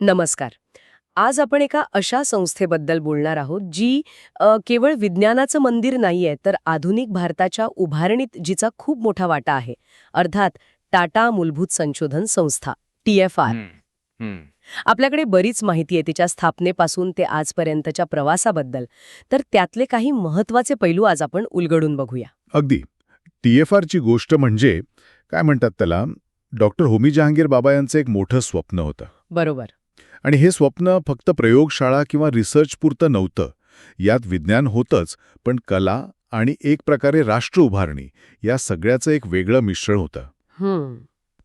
नमस्कार. आज आपण एका अशा संस्थेबद्दल बोलणार आहोत जी केवळ विज्ञानाचं मंदिर नाहीये तर आधुनिक भारताच्या उभारणीत जिचा खूप मोठा वाटा आहे. अर्थात टाटा मूलभूत संशोधन संस्था टी एफ आर. आपल्याकडे बरीच माहिती आहे तिच्या स्थापनेपासून ते आजपर्यंतच्या प्रवासाबद्दल. तर त्यातले काही महत्त्वाचे पैलू आज आपण उलगडून बघूया. अगदी. टी एफ आरची गोष्ट म्हणजे काय म्हणतात त्याला डॉक्टर होमी जहांगीर बाबा यांचं एक मोठं स्वप्न होतं. बरोबर. आणि हे स्वप्न फक्त प्रयोगशाळा किंवा रिसर्चपुरतं नव्हतं. यात विज्ञान होतंच पण कला आणि एक प्रकारे राष्ट्र उभारणी या सगळ्याचं एक वेगळं मिश्रण होतं.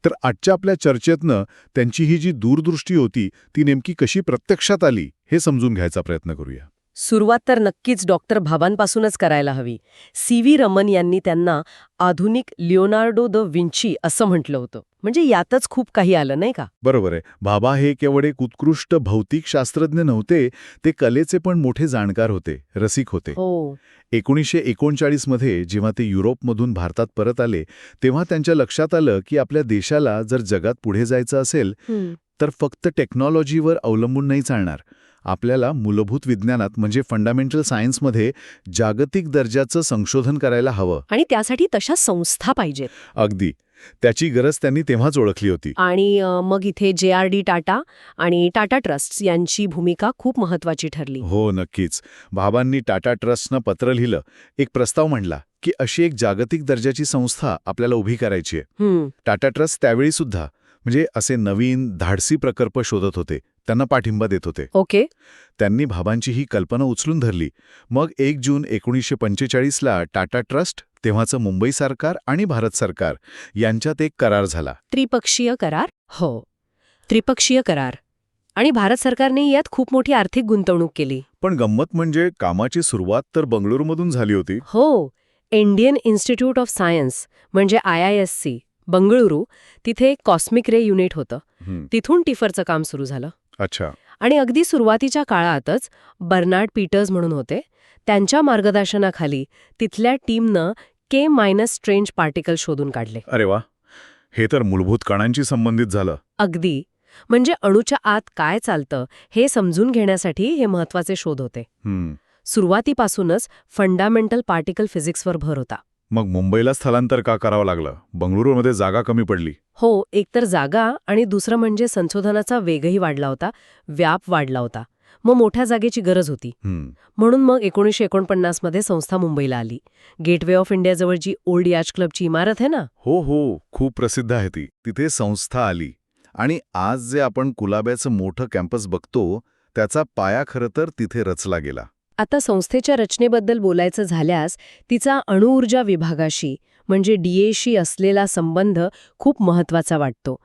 तर आजच्या आपल्या चर्चेतनं त्यांची ही जी दूरदृष्टी होती ती नेमकी कशी प्रत्यक्षात आली हे समजून घ्यायचा प्रयत्न करूया. सुरुवात तर नक्कीच डॉक्टर भाबांपासूनच करायला हवी. सी. व्ही. रमन यांनी त्यांना आधुनिक लिओनार्डो द विंची असं म्हटलं होतं. म्हणजे यातच खूप काही आलं नाही का? बरोबर आहे. भाभा हे केवळ एक उत्कृष्ट भौतिक शास्त्रज्ञ नव्हते ते कलेचे पण मोठे जाणकार होते रसिक होते. हो. एकोणीसशे एकोणचाळीसमध्ये जेव्हा ते युरोपमधून भारतात परत आले तेव्हा त्यांच्या लक्षात आलं की आपल्या देशाला जर जगात पुढे जायचं असेल तर फक्त टेक्नॉलॉजीवर अवलंबून नाही चालणार. आपल्याला मूलभूत विज्ञानात म्हणजे फंडामेंटल सायन्समध्ये जागतिक दर्जाचं संशोधन करायला हवं. आणि त्यासाठी तशा संस्था पाहिजेत. अगदी. त्याची गरज त्यांनी तेव्हाच ओळखली होती. आणि मग इथे जे आर डी टाटा आणि टाटा ट्रस्ट यांची भूमिका खूप महत्वाची ठरली. हो नक्कीच. बाबांनी टाटा ट्रस्टनं पत्र लिहिलं. एक प्रस्ताव मांडला की अशी एक जागतिक दर्जाची संस्था आपल्याला उभी करायची आहे. टाटा ट्रस्ट त्यावेळी सुद्धा म्हणजे असे नवीन धाडसी प्रकल्प शोधत होते. त्यांना पाठिंबा देत होते. ओके. त्यांनी भाबांची ही कल्पना उचलून धरली. मग एक जून एकोणीसशे पंचेचाळीसला टाटा ट्रस्ट तेव्हाचं मुंबई सरकार आणि भारत सरकार यांच्यात एक करार झाला. त्रिपक्षीय करार? हो. त्रिपक्षीय करार. आणि भारत सरकारने यात खूप मोठी आर्थिक गुंतवणूक केली. पण गंमत म्हणजे कामाची सुरुवात तर बंगळुरूमधून झाली होती. हो. इंडियन इन्स्टिट्यूट ऑफ सायन्स म्हणजे I I S C. Bengaluru तिथे कॉस्मिक रे युनिट होतं. तिथून टिफरचं काम सुरू झालं. अच्छा. आणि अगदी सुरुवातीच्या काळातच बर्नार्ड पीटर्स म्हणून होते. त्यांच्या मार्गदर्शनाखाली तिथल्या टीमनं के मायनस स्ट्रेंज पार्टिकल शोधून काढले. अरे वा. हे तर मूलभूत कणांशी संबंधित झालं. अगदी. म्हणजे अणूच्या आत काय चालतं हे समजून घेण्यासाठी हे महत्त्वाचे शोध होते. सुरुवातीपासूनच फंडामेंटल पार्टिकल फिजिक्सवर भर होता. मग मुंबईला स्थलांतर का करावं लागलं? बंगळुरूमध्ये जागा कमी पडली. हो एकतर जागा आणि दुसरं म्हणजे संशोधनाचा वेगही वाढला होता व्याप वाढला होता. मग मोठ्या जागेची गरज होती. म्हणून मग एकोणीसशे एकोणपन्नासमध्ये संस्था मुंबईला आली. गेटवे ऑफ इंडियाजवळ जी ओल्ड याच क्लबची इमारत आहे ना? हो हो. खूप प्रसिद्ध आहे ती. तिथे संस्था आली. आणि आज जे आपण कुलाब्याचं मोठं कॅम्पस बघतो त्याचा पाया खरं तर तिथे रचला गेला. आता संस्थेच्या रचनेबद्दल बोलायचं झाल्यास तिचा अणुऊर्जा विभागाशी म्हणजे डीएशी असलेला संबंध खूप महत्त्वाचा वाटतो.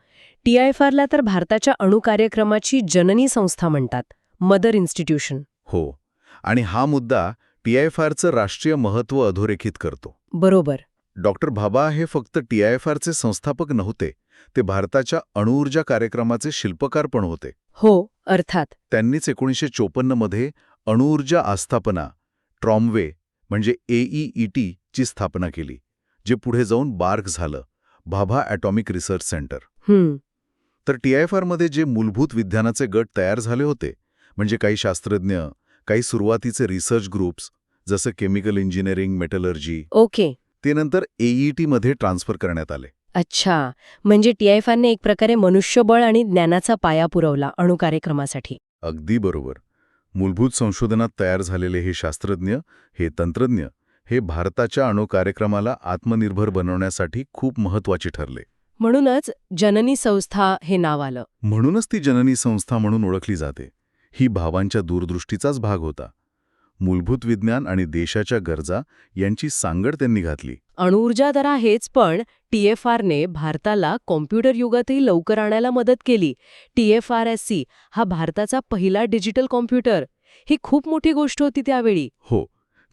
टीआयएफआरला तर भारताच्या अणु कार्यक्रमाची जननी संस्था म्हणतात मदर इन्स्टिट्यूशन. हो आणि हा मुद्दा टीआयएफआरचं राष्ट्रीय महत्त्व अधोरेखित करतो. बरोबर. डॉक्टर भाबा हे फक्त टीआयएफआरचे संस्थापक नव्हते ते भारताच्या अणुऊर्जा कार्यक्रमाचे शिल्पकार पण होते. हो अर्थात. त्यांनीच एकोणीसशे चोपन्नमध्ये अणुऊर्जा आस्थापना ट्रॉमवे म्हणजे एईईटी ची स्थापना केली जे पुढे जाऊन बार्क झालं भाभा ॲटॉमिक रिसर्च सेंटर. हम्म. तर टीआयएफआरमध्ये जे मूलभूत विज्ञानाचे गट तयार झाले होते म्हणजे काही शास्त्रज्ञ काही सुरुवातीचे रिसर्च ग्रुप्स जसं केमिकल इंजिनिअरिंग मेटलर्जी ओके. ते नंतर एईटीमध्ये ट्रान्सफर करण्यात आले. अच्छा. म्हणजे टीआयएफआरने एक प्रकारे मनुष्यबळ आणि ज्ञानाचा पाया पुरवला अणु कार्यक्रमासाठी. अगदी बरोबर. मूलभूत संशोधनात तयार झालेले हे शास्त्रज्ञ हे तंत्रज्ञ हे भारताच्या अणु कार्यक्रमाला आत्मनिर्भर बनवण्यासाठी खूप महत्त्वाचे ठरले. म्हणूनच जननी संस्था हे नाव आलं. म्हणूनच ती जननी संस्था म्हणून ओळखली जाते. ही भावांच्या दूरदृष्टीचाच भाग होता. मूलभूत विज्ञान आणि देशाच्या गरजा यांची सांगड त्यांनी घातली. अणुऊर्जा तर आहेच पण टीएफआरने भारताला कॉम्प्युटर युगातही लवकर आणायला मदत केली. टीएफआरएससी हा भारताचा पहिला डिजिटल कॉम्प्युटर. ही खूप मोठी गोष्ट होती त्यावेळी. हो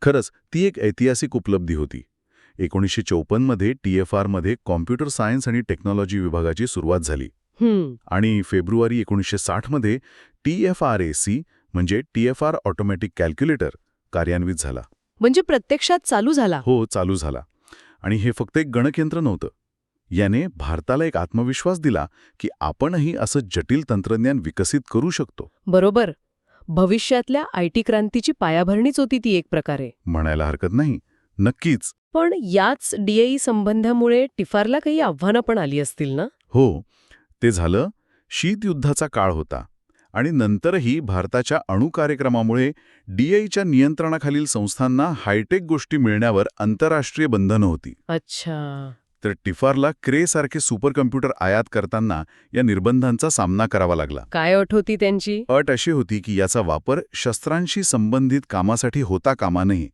खरंच ती एक ऐतिहासिक उपलब्धी होती. एकोणीसशे चौपन्नमध्ये टीएफआरमध्ये कॉम्प्युटर सायन्स आणि टेक्नॉलॉजी विभागाची सुरुवात झाली. आणि फेब्रुवारी एकोणीसशे साठमध्ये T F R A C म्हणजे T F R automatic calculator कार्यान्वित झाला. म्हणजे प्रत्यक्षात चालू झाला. हो चालू झाला. आणि हे फक्त एक गणकयंत्र नव्हतं. याने भारताला एक आत्मविश्वास दिला की आपणही असं जटिल तंत्रज्ञान विकसित करू शकतो. बरोबर. भविष्यातल्या आय टी क्रांतीची पायाभरणीच होती ती एक प्रकारे. म्हणायला हरकत नाही. नक्कीच. पण याच डीएई संबंधामुळे टिफारला काही आव्हानं पण आली असतील ना? हो. ते झालं शीतयुद्धाचा काळ होता. आणि नंतरही भारताच्या अणु कार्यक्रमामुळे डीआयच्या नियंत्रणाखालील संस्थांना हायटेक गोष्टी मिळण्यावर आंतरराष्ट्रीय बंधनं होती. अच्छा. तर टिफारला क्रे सारखे सुपर कम्प्युटर आयात करताना या निर्बंधांचा सामना करावा लागला. काय अट होती त्यांची? अट अशी होती की याचा वापर शस्त्रांशी संबंधित कामासाठी होता कामा नये.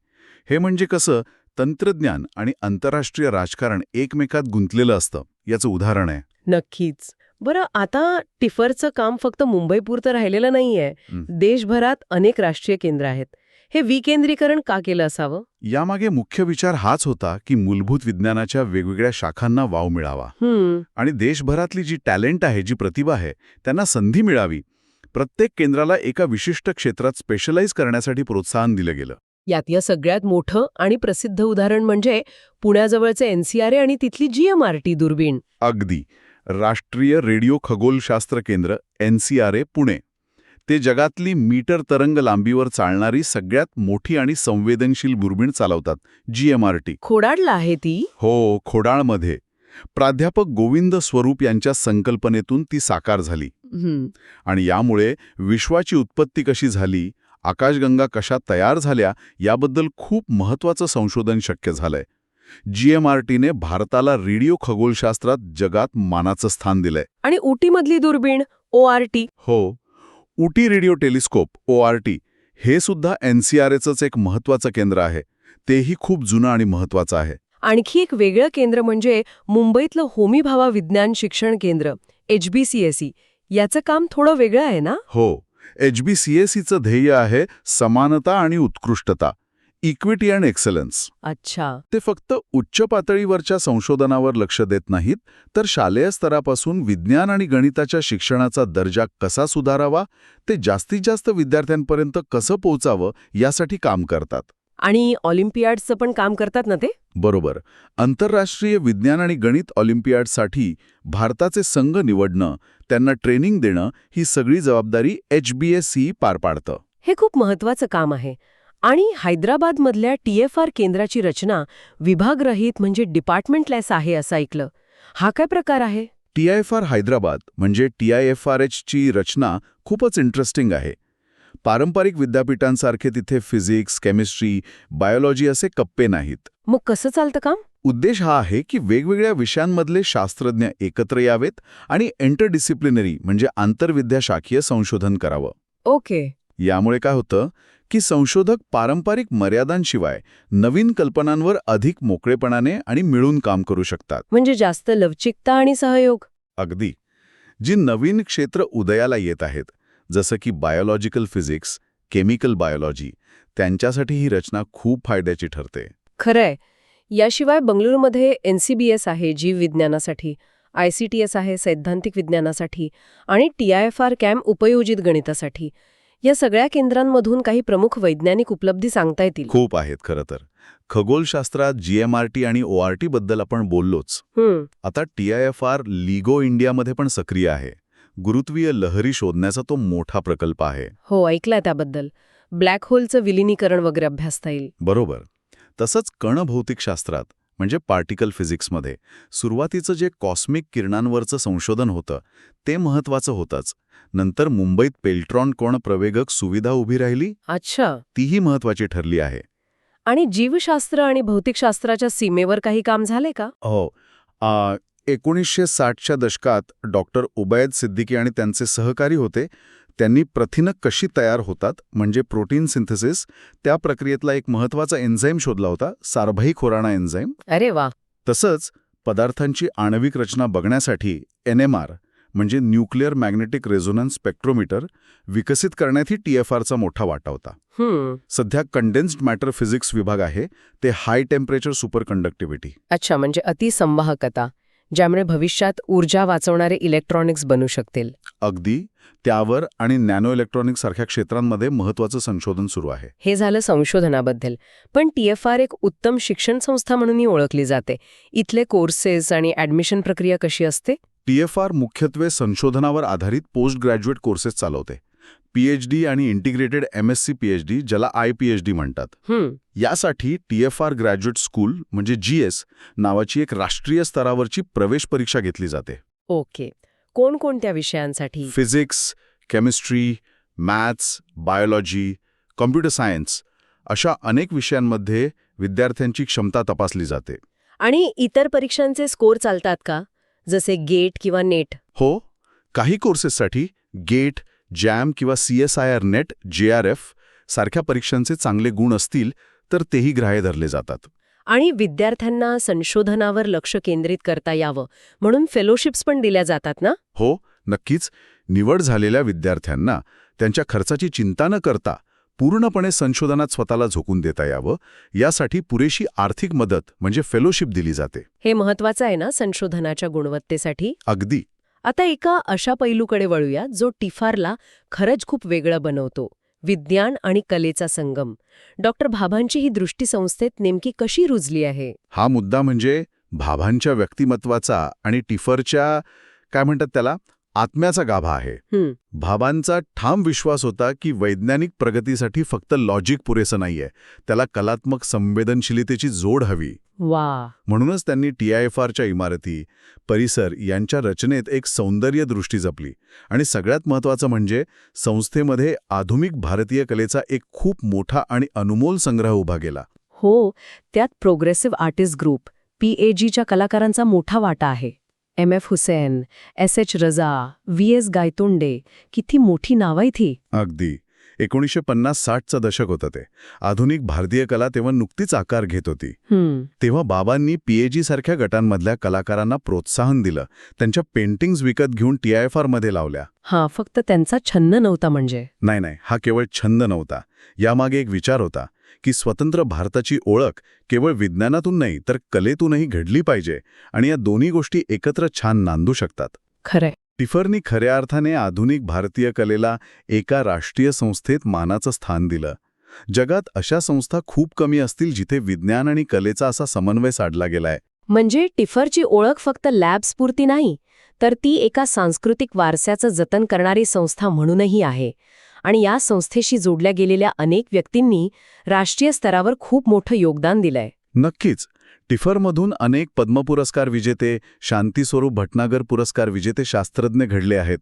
हे म्हणजे कसं? तंत्रज्ञान आणि आंतरराष्ट्रीय राजकारण एकमेकात गुंतलेलं असतं. याचं उदाहरण आहे. नक्कीच. बरं आता टिफरचं काम फक्त मुंबईपुरतं राहिलेलं नाहीये. देशभरात अनेक राष्ट्रीय केंद्र आहेत. हे विकेंद्रीकरण का केलं असावं? यामागे मुख्य विचार हाच होता की मूलभूत विज्ञानाच्या वेगवेगळ्या शाखांना वाव मिळावा. आणि देशभरातली जी टॅलेंट आहे जी प्रतिभा आहे त्यांना संधी मिळावी. प्रत्येक केंद्राला एका विशिष्ट क्षेत्रात स्पेशलाइज करण्यासाठी प्रोत्साहन दिलं गेलं. यात या सगळ्यात मोठं आणि प्रसिद्ध उदाहरण म्हणजे पुण्याजवळचे एनसीआरए आणि तिथली जीएमआरटी दुर्बीण. अगदी. राष्ट्रीय रेडिओ खगोलशास्त्र केंद्र एनसीआरए पुणे. ते जगातली मीटर तरंग लांबीवर चालणारी सगळ्यात मोठी आणि संवेदनशील दुर्बीण चालवतात जीएमआरटी खोडाडला आहे ती? हो खोडाळमध्ये. प्राध्यापक गोविंद स्वरूप यांच्या संकल्पनेतून ती साकार झाली. आणि यामुळे विश्वाची उत्पत्ती कशी झाली आकाशगंगा कशा तयार झाल्या याबद्दल खूप महत्वाचं संशोधन शक्य झालंय. जीएमआरटीने भारताला रेडिओ खगोलशास्त्रात जगात मानाचं स्थान दिलंय. आणि उटीमधली दुर्बीण ओ आर टी. हो. Ooty radio telescope O R T हे सुद्धा एनसीआरएचंच एक महत्वाचं केंद्र आहे. तेही खूप जुनं आणि महत्वाचं आहे. आणखी एक वेगळं केंद्र म्हणजे मुंबईतलं होमी भावा विज्ञान शिक्षण केंद्र एचबीसीएसई याचं काम थोडं वेगळं आहे ना? हो. एचबीसीएसीचं ध्येय आहे समानता आणि उत्कृष्टता. इक्विटी अँड एक्सलन्स अच्छा. ते फक्त उच्च पातळीवरच्या संशोधनावर लक्ष देत नाहीत तर शालेय स्तरापासून विज्ञान आणि गणिताच्या शिक्षणाचा दर्जा कसा सुधारावा ते जास्तीत जास्त विद्यार्थ्यांपर्यंत कसं पोहोचावं यासाठी काम करतात. आणि ऑलिम्पियाडचं पण काम करतात ना ते? बरोबर. आंतरराष्ट्रीय विज्ञान आणि गणित ऑलिम्पियाडसाठी भारताचे संघ निवडणं त्यांना ट्रेनिंग देणं ही सगळी जबाबदारी एचबीएससी पार पाडतं. हे खूप महत्वाचं काम आहे. आणि हैदराबादमधल्या टीएफआर केंद्राची रचना विभागरहित म्हणजे डिपार्टमेंटलेस आहे असं ऐकलं. हा काय प्रकार आहे? टीआयएफआर हैदराबाद म्हणजे टीआयएफआरएचची रचना खूपच इंटरेस्टिंग आहे. पारंपरिक विद्यापीठांसारखे तिथे फिजिक्स केमिस्ट्री बायोलॉजी असे कप्पे नाहीत. मग कसं चालतं काम? उद्देश हा आहे की वेगवेगळ्या विषयांमधले शास्त्रज्ञ एकत्र यावेत आणि एंटरडिसिप्लिनरी म्हणजे आंतरविद्याशाखीय संशोधन करावं. ओके. यामुळे काय होतं? की संशोधक पारंपरिक मर्यादांशिवाय नवीन कल्पनांवर अधिक मोकळेपणाने आणि मिळून काम करू शकतात. म्हणजे जास्त लवचिकता आणि सहयोग? अगदी. जी नवीन क्षेत्र उदयाला येत आहेत जसं की बायोलॉजिकल फिजिक्स केमिकल बायोलॉजी त्यांच्यासाठी ही रचना खूप फायद्याची ठरते. खरंय. याशिवाय बंगळुरूमध्ये एनसीबीएस आहे जीव विज्ञानासाठी आयसीटीएस आहे सैद्धांतिक विज्ञानासाठी आणि टीआयएफआर कॅम्प उपयोजित गणितासाठी. या सगळ्या केंद्रांमधून काही प्रमुख वैज्ञानिक उपलब्धी सांगता येतील. खूप आहेत खरं तर. खगोलशास्त्रात जीएमआरटी आणि ओआरटी बद्दल आपण बोललोच. आता टीआयएफआर लिगो इंडियामध्ये पण सक्रिय आहे. गुरुत्वीय लहरी शोधण्याचा तो मोठा प्रकल्प आहे. हो ऐकलंय त्याबद्दल. ब्लॅक होलचं विलिनीकरण वगैरे अभ्यासता येईल. बरोबर. तसंच कणभौतिकशास्त्रात म्हणजे पार्टिकल फिजिक्समध्ये सुरुवातीचं जे कॉस्मिक किरणांवरचं संशोधन होतं ते महत्वाचं होतंच. नंतर मुंबईत पेल्ट्रॉन कोण प्रवेगक सुविधा उभी राहिली? अच्छा. तीही महत्वाची ठरली आहे. आणि जीवशास्त्र आणि भौतिकशास्त्राच्या सीमेवर काही काम झाले का? हो. एकोणीसशे साठच्या दशकात डॉक्टर उबैद सिद्दीकी आणि त्यांचे सहकारी होते. त्यांनी प्रथिनं कशी तयार होतात म्हणजे प्रोटीन सिंथेसिस त्या प्रक्रियेतला एक महत्त्वाचा एन्झाईम शोधला होता सारभाई खोराणा एन्झाईम अरे वा. तसंच पदार्थांची आण्विक रचना बघण्यासाठी एनएमआर म्हणजे न्यूक्लिअर मॅग्नेटिक रेझोनन्स स्पेक्ट्रोमीटर विकसित करण्यातही टीएफआरचा मोठा वाटा होता. सध्या कंडेन्स्ड मॅटर फिजिक्स विभाग आहे ते हाय टेम्परेचर सुपर कंडक्टिव्हिटी अच्छा म्हणजे अतिसंवाहकता ज्यामुळे भविष्यात ऊर्जा वाचवणारे इलेक्ट्रॉनिक्स बनू शकतील. अगदी त्यावर आणि नॅनो इलेक्ट्रॉनिक सारख्या क्षेत्रांमध्ये महत्वाचं संशोधन सुरू आहे. हे झालं संशोधनाबद्दल. पण टी एफ आर एक उत्तम शिक्षण संस्था म्हणूनही ओळखली जाते. इथले कोर्सेस आणि ॲडमिशन प्रक्रिया कशी असते? टी एफ आर मुख्यत्वे संशोधनावर आधारित पोस्ट ग्रॅज्युएट कोर्सेस चालवते. पीएचडी आणि integrated M S C PhD ज्याला आय पीएचडी म्हणतात. यासाठी T F R graduate school म्हणजे जी एस नावाची एक राष्ट्रीय स्तरावरची प्रवेश परीक्षा घेतली जाते. ओके. कोणकोणत्या विषयांसाठी? Physics chemistry maths biology computer science अशा अनेक विषयांमध्ये विद्यार्थ्यांची क्षमता तपासली जाते. आणि इतर परीक्षांचे स्कोर चालतात का? जसे गेट किंवा नेट. हो काही कोर्सेससाठी गेट जॅम किंवा C S I R NET J R F सारख्या परीक्षांचे चांगले गुण असतील तर तेही ग्राह्य धरले जातात. आणि विद्यार्थ्यांना संशोधनावर लक्ष केंद्रित करता यावं म्हणून फेलोशिप्स पण दिल्या जातात ना? हो नक्कीच. निवड झालेल्या विद्यार्थ्यांना त्यांच्या खर्चाची चिंता न करता पूर्णपणे संशोधनात स्वतःला झोकून देता यावं. यासाठी पुरेशी आर्थिक मदत म्हणजे फेलोशिप दिली जाते. हे महत्वाचं आहे ना संशोधनाच्या गुणवत्तेसाठी? अगदी. आता एका अशा पैलूकडे वळूया जो टिफारला खरंच खूप वेगळं बनवतो. विज्ञान आणि कलेचा संगम. डॉक्टर भाभांची ही दृष्टी संस्थेत नेमकी कशी रुजली आहे? हा मुद्दा म्हणजे भाभांच्या व्यक्तिमत्वाचा आणि टिफरच्या काय म्हणतात त्याला? आत्म्याचा गाभा आहे. भाभांचा ठाम विश्वास होता की वैज्ञानिक प्रगतीसाठी फक्त लॉजिक पुरेसं नाहीये. त्याला कलात्मक संवेदनशीलतेची जोड हवी. वा. म्हणूनच त्यांनी टी आय एफ आरच्या इमारती परिसर यांच्या रचनेत एक सौंदर्य दृष्टी जपली. आणि सगळ्यात महत्त्वाचं म्हणजे संस्थेमध्ये आधुनिक भारतीय कलेचा एक खूप मोठा आणि अनमोल संग्रह उभा केला. हो त्यात प्रोग्रेसिव्ह आर्टिस्ट ग्रुप पीएजीच्या कलाकारांचा मोठा वाटा आहे. M F Husain S H Raza V S Gaitonde किती मोठी नावं आहेत ही अगदी. एकोणीसशे पन्नास साठचं दशक होतं ते. आधुनिक भारतीय कला तेव्हा नुकतीच आकार घेत होती. तेव्हा बाबांनी पीएजी सारख्या गटांमधल्या कलाकारांना प्रोत्साहन दिलं. त्यांच्या पेंटिंग्ज विकत घेऊन टी आय एफ आरमध्ये लावल्या. हा फक्त त्यांचा छंद नव्हता म्हणजे? नाही नाही हा केवळ छंद नव्हता. यामागे एक विचार होता की स्वतंत्र भारताची ओळख केवळ विज्ञानातून नाही तर कलेतूनही घडली पाहिजे आणि या दोन्ही गोष्टी एकत्र छान नांदू शकतात. खरंय. टिफरनी खऱ्या अर्थाने आधुनिक भारतीय कलेला एका राष्ट्रीय संस्थेत मानाचं स्थान दिलं. जगात अशा संस्था खूप कमी असतील जिथे विज्ञान आणि कलेचा असा समन्वय साधला गेलाय. म्हणजे टिफरची ओळख फक्त लॅब्सपुरती नाही तर ती एका सांस्कृतिक वारशाचं जतन करणारी संस्था म्हणूनही आहे. आणि या संस्थेशी जोडल्या गेलेल्या अनेक व्यक्तींनी राष्ट्रीय स्तरावर खूप मोठं योगदान दिलंय. नक्कीच. टिफरमधून अनेक पद्म पुरस्कार विजेते शांतीस्वरूप भटनागर पुरस्कार विजेते शास्त्रज्ञ घडले आहेत.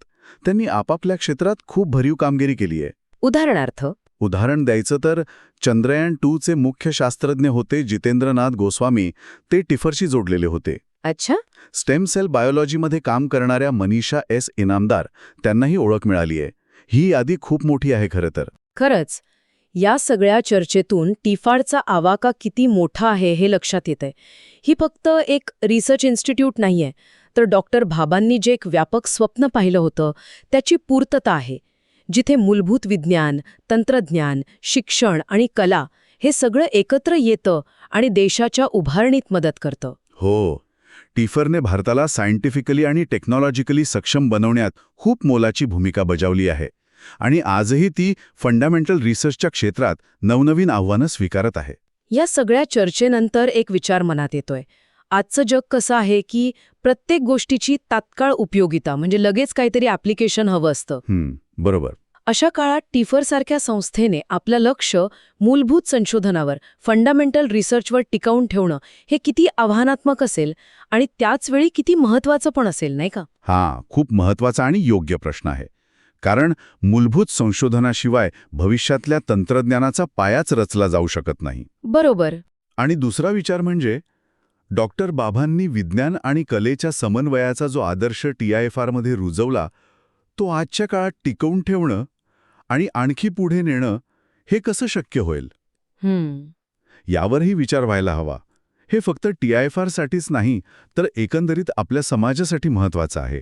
त्यांनी आपापल्या क्षेत्रात खूप भरीव कामगिरी केली आहे. उदाहरणार्थ? उदाहरण द्यायचं तर चंद्रयान टूचे मुख्य शास्त्रज्ञ होते जितेंद्रनाथ गोस्वामी. ते टिफरशी जोडलेले होते. अच्छा. स्टेम सेल बायोलॉजीमध्ये काम करणाऱ्या मनीषा एस इनामदार. त्यांनाही ओळख मिळाली आहे. ही यादी खूप मोठी आहे खरं तर. खरंच या सगळ्या चर्चेतून टिफाडचा आवाका किती मोठा आहे हे लक्षात येतंय. ही फक्त एक रिसर्च इन्स्टिट्यूट नाहीये तर डॉक्टर भाबांनी जे एक व्यापक स्वप्न पाहिलं होतं त्याची पूर्तता आहे. जिथे मूलभूत विज्ञान तंत्रज्ञान शिक्षण आणि कला हे सगळं एकत्र येतं आणि देशाच्या उभारणीत मदत करतं. हो. टिफरने भारताला सायंटिफिकली आणि टेक्नॉलॉजिकली सक्षम बनवण्यात खूप मोलाची भूमिका बजावली आहे आणि आजही ती फंडामेंटल रिसर्चच्या क्षेत्रात नवनवीन आव्हानं स्वीकारत आहे. या सगळ्या चर्चेनंतर एक विचार मनात येतोय. आजचं जग कसं आहे की प्रत्येक गोष्टीची तात्काळ उपयोगिता म्हणजे लगेच काहीतरी ॲप्लिकेशन हवं असतं. बरोबर. अशा काळात टिफरसारख्या संस्थेने आपलं लक्ष मूलभूत संशोधनावर फंडामेंटल रिसर्चवर टिकवून ठेवणं हे किती आव्हानात्मक असेल आणि त्याचवेळी किती महत्वाचं पण असेल नाही का? हा खूप महत्त्वाचा आणि योग्य प्रश्न आहे. कारण मूलभूत संशोधनाशिवाय भविष्यातल्या तंत्रज्ञानाचा पायाच रचला जाऊ शकत नाही. बरोबर. आणि दुसरा विचार म्हणजे डॉक्टर बाबांनी विज्ञान आणि कलेच्या समन्वयाचा जो आदर्श टी आय एफ आरमध्ये रुजवला तो आजच्या काळात टिकवून ठेवणं आणि आणखी पुढे नेणं हे कसं शक्य होईल? यावरही विचार व्हायला हवा. हे फक्त टी आय एफ आरसाठीच नाही तर एकंदरीत आपल्या समाजासाठी महत्वाचं आहे.